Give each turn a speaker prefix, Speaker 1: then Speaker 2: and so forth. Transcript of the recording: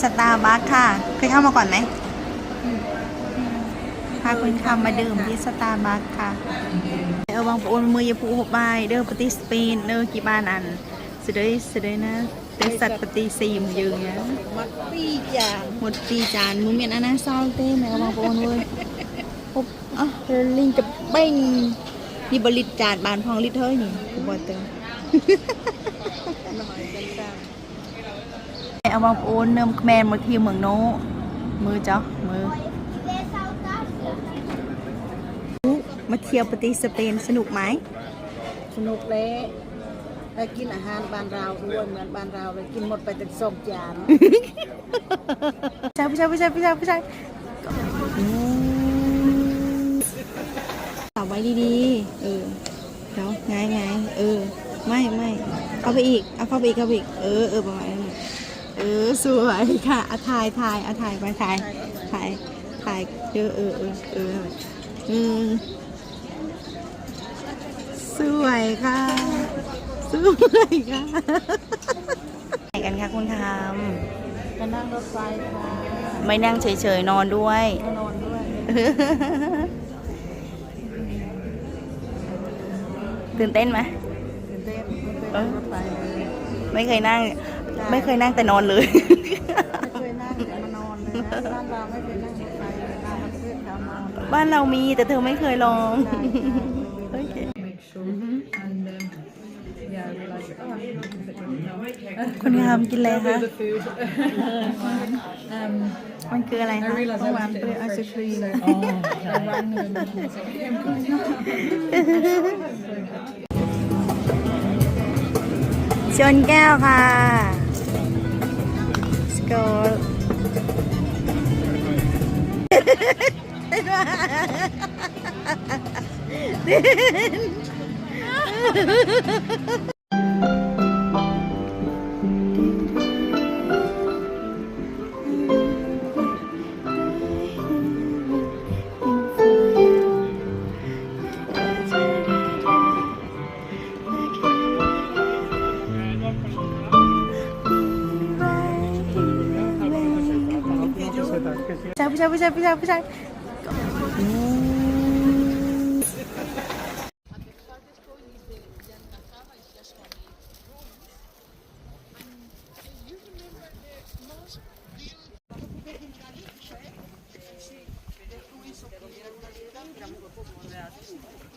Speaker 1: สตาร์บัคค่ะ เคยเข้ามาก่อนไหมพาคุณคำมาดื่มที่สตาร์บัคค่ะ เออบางปอนมือยาผูหกใบเด้อปฏิสเปนเด้อกี่บ้านอันสุดเลยสุดเลยนะเตสัตปฏิซีมยืงเนี่ย
Speaker 2: มักปีจาง
Speaker 1: หมดปีจานมือเมียนอันนั้นเศร้าเต้แม่บางปอนเว้ยปุ๊บอะลิงจะเบ้งนี่บริจาดบานพองลิเทอร์นี่กูบอกเติม
Speaker 2: หน่อยกันจ้า
Speaker 1: เอาบางปอนเนิมแมนมาทีเมืองโนมือจ้ะมือ มาเที่ยวปฏิสเปนสนุกไหม
Speaker 2: สนุกเลยได้กินอาหารบ้านเราด้วยเหมือนบ้านเราเลยกินหมดไปแต่สองจาน
Speaker 1: ใช่ผู้ชายผู้ชายผู้ชายผู้ชายอืมจับไว้ดีๆ เออเดี๋ยวไงไงเออ ไม่ไม่เอาไปอีก เอาเข้าไปอีกเข้าไปอีก เออเออประมาณนั้นน่ะเออสวยค่ะอาถ่ายถ่ายอาถ่ายไปถ่ายถ่ายถ่ายเออเออเออเอออืมสวยค่ะ สวยค่ะไหนกันคะคุณทำ
Speaker 2: จะนั่งรถไฟค่ะ
Speaker 1: ไม่นั่งเฉยๆนอนด้วย
Speaker 2: นอนด้วย
Speaker 1: ตื่นเต้นไหม
Speaker 2: ตื่นเต้น ไม่เคยนั่งรถ ไฟเลย
Speaker 1: ไม่เคยนั่งไม่เคยนั่งแต่นอนเลย
Speaker 2: ไม่เคยนั่งแต่มานอนเลยนะบ้านเราไม่เคยนั่งรถไฟเลยบ้านเราเพื่อนเขานอน
Speaker 1: บ้านเรามีแต่เธอไม่เคยลอง
Speaker 2: ใช่ใช่
Speaker 1: โอเค
Speaker 3: make sure. And um, yeah, we like it. Oh, I'm not a bit drunk now.
Speaker 1: คุณทำกินอะไรคะ
Speaker 3: The food. um,
Speaker 1: มันคืออะไร
Speaker 3: I
Speaker 1: คะ
Speaker 3: realised
Speaker 2: เมื่อ
Speaker 3: I
Speaker 2: วาน
Speaker 3: left it
Speaker 2: เพื่อ
Speaker 3: in
Speaker 2: ไอ
Speaker 3: the
Speaker 2: ศ
Speaker 3: fridge.
Speaker 2: ครีม
Speaker 3: So, oh, I rang them and was like, "Okay, I'm coming."
Speaker 1: ชนแก้วค่ะ ผู้ bisa bisa bisa bisa bisa Gracias.